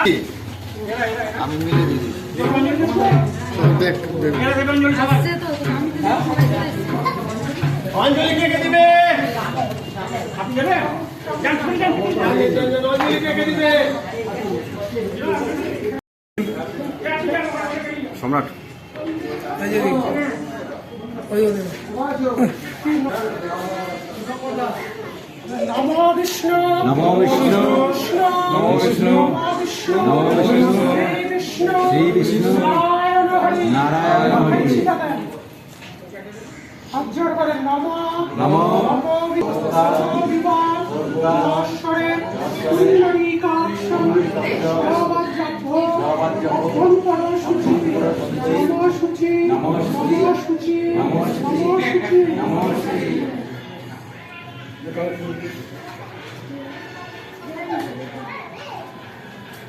আমি মিলে। অঞ্জলি কে দিবে? আপনি দেবেন অঞ্জলি কে দিবে সম্রাট। নমো বিষ্ণু। নমো বিষ্ণু। নমো বিষ্ণু শ্রী বিষ্ণু নারায়ণ হরি নম নম নমো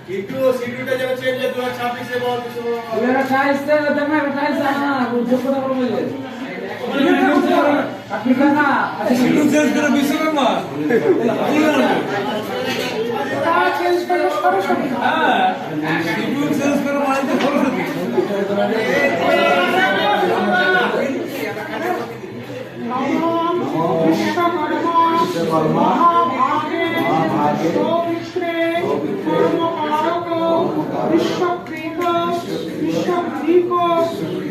বিবাহ ঈশ্বরের পুণ্ডরীকাক্ষম সবাজ্যাভ্য অভ্যন্তর সূচি নম সূচি নম সূচি নম সূচি নম সূচি একটু সিকিউরিটি যাবে চেঞ্জ দু হাজার ছাব্বিশে বল এরা চাইছে তুমি চাইছে না যোগ্য করে বলে আপনি কেন না তা চেঞ্জ করে সরস্বতী। নম বিশ্বকর্মা মহাভাগে সৌমিত্রে কর্মকারক বিশ্বপ্রীত বিশ্বপ্রীক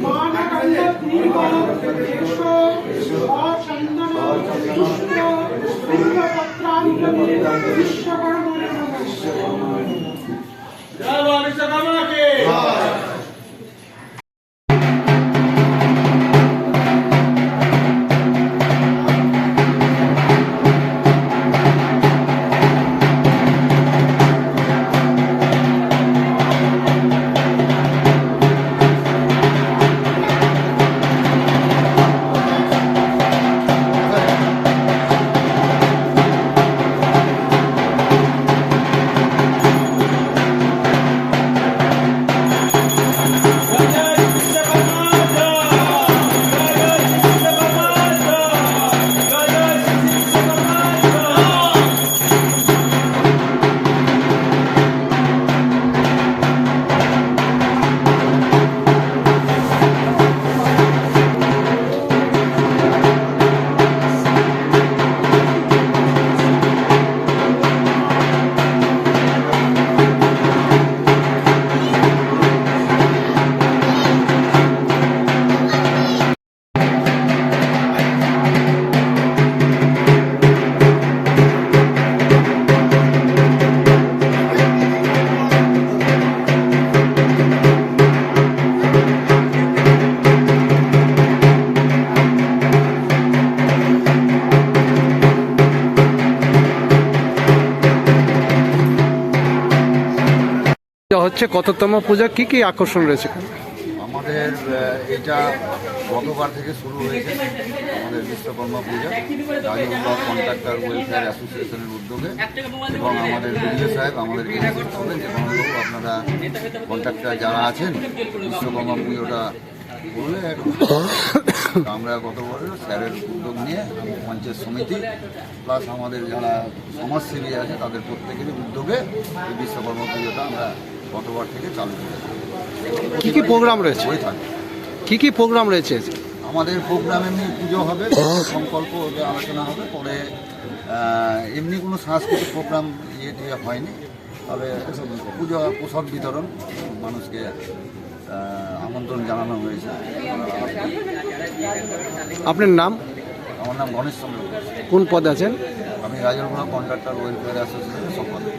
মানদণ্ডপ্রীক দেশ অচন্দন পুষ্প বিশ্বকর্মণে নমঃ হচ্ছে কততম পূজা? কি কি আকর্ষণ রয়েছে? আমাদের এটা গতবার থেকে শুরু হয়েছে আমাদের Vishwakarma puja. Block contractor welfare অ্যাসোসিয়েশনের উদ্যোগে এবং আমাদের বিডিও সাহেব আমাদেরকে যে বাবু আপনারা কন্ট্রাক্টর যারা আছেন, বিশ্বকর্মা পুজোটা করলে আমরা গত বছর স্যারের উদ্যোগ নিয়ে পঞ্চায়েত সমিতি প্লাস আমাদের যারা সমাজসেবী আছে, তাদের প্রত্যেকেরই উদ্যোগে বিশ্বকর্মা পুজোটা আমরা গতবার থেকে চালু করেছি কি কি প্রোগ্রাম রয়েছে? হয়ে থাকে কি কি প্রোগ্রাম রয়েছে? আমাদের প্রোগ্রাম এমনি পুজো হবে সংকল্প আলোচনা হবে পরে এমনি কোনো সাংস্কৃতিক প্রোগ্রাম ইয়ে টিয়ে হয়নি তবে পুজো পোশাক বিতরণ মানুষকে আমন্ত্রণ জানানো হয়েছে। আপনার নাম? আমার নাম গণেশ চন্দ্র কোন পদ আছেন? আমি রাজারগুলা কন্ট্রাক্টর ওয়েলফেয়ার অ্যাসোসিয়েশনের সম্পাদক।